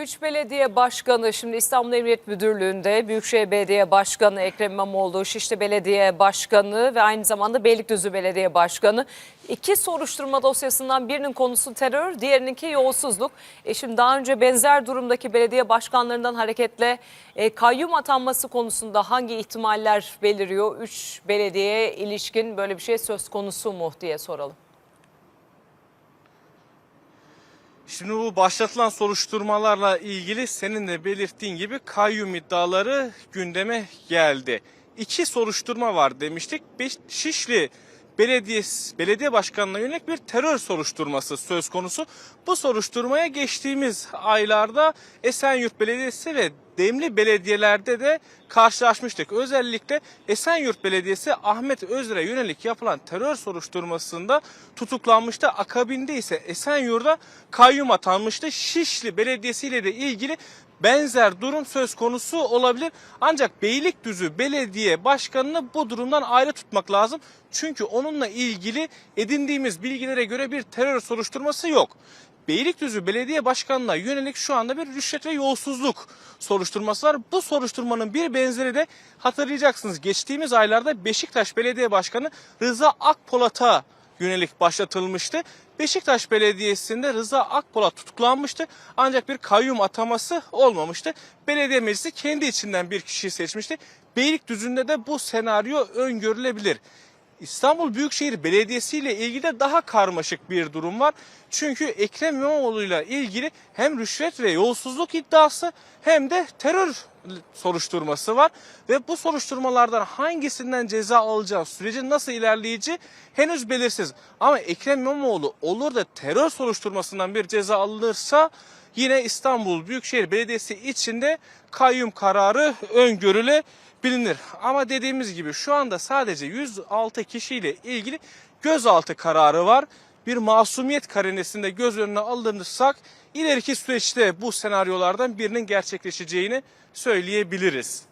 Üç belediye başkanı şimdi İstanbul Emniyet Müdürlüğü'nde Büyükşehir Belediye Başkanı Ekrem İmamoğlu, Şişli Belediye Başkanı ve aynı zamanda Beylikdüzü Belediye Başkanı. İki soruşturma dosyasından birinin konusu terör, diğerininki yolsuzluk. E şimdi daha önce benzer durumdaki belediye başkanlarından hareketle e, kayyum atanması konusunda hangi ihtimaller beliriyor? Üç belediyeye ilişkin böyle bir şey söz konusu mu diye soralım. Şimdi bu başlatılan soruşturmalarla ilgili senin de belirttiğin gibi kayyum iddiaları gündeme geldi. İki soruşturma var demiştik. Beş- Şişli Belediyesi, belediye başkanına yönelik bir terör soruşturması söz konusu. Bu soruşturmaya geçtiğimiz aylarda Esenyurt Belediyesi ve Demli belediyelerde de karşılaşmıştık. Özellikle Esenyurt Belediyesi Ahmet Özer'e yönelik yapılan terör soruşturmasında tutuklanmıştı. Akabinde ise Esenyurt'a kayyum atanmıştı. Şişli Belediyesi ile de ilgili benzer durum söz konusu olabilir. Ancak Beylikdüzü Belediye Başkanı'nı bu durumdan ayrı tutmak lazım. Çünkü onunla ilgili edindiğimiz bilgilere göre bir terör soruşturması yok. Beylikdüzü Belediye Başkanı'na yönelik şu anda bir rüşvet ve yolsuzluk soruşturması var. Bu soruşturmanın bir benzeri de hatırlayacaksınız. Geçtiğimiz aylarda Beşiktaş Belediye Başkanı Rıza Akpolat'a yönelik başlatılmıştı. Beşiktaş Belediyesi'nde Rıza Akpolat tutuklanmıştı ancak bir kayyum ataması olmamıştı. Belediye Meclisi kendi içinden bir kişiyi seçmişti. Beylikdüzü'nde de bu senaryo öngörülebilir. İstanbul Büyükşehir Belediyesi ile ilgili de daha karmaşık bir durum var. Çünkü Ekrem İmamoğlu ile ilgili hem rüşvet ve yolsuzluk iddiası hem de terör soruşturması var. Ve bu soruşturmalardan hangisinden ceza alacağı, sürecin nasıl ilerleyeceği henüz belirsiz. Ama Ekrem İmamoğlu olur da terör soruşturmasından bir ceza alınırsa yine İstanbul Büyükşehir Belediyesi içinde kayyum kararı öngörüle bilinir. Ama dediğimiz gibi şu anda sadece 106 kişiyle ilgili gözaltı kararı var. Bir masumiyet karinesinde göz önüne alınırsak ileriki süreçte bu senaryolardan birinin gerçekleşeceğini söyleyebiliriz.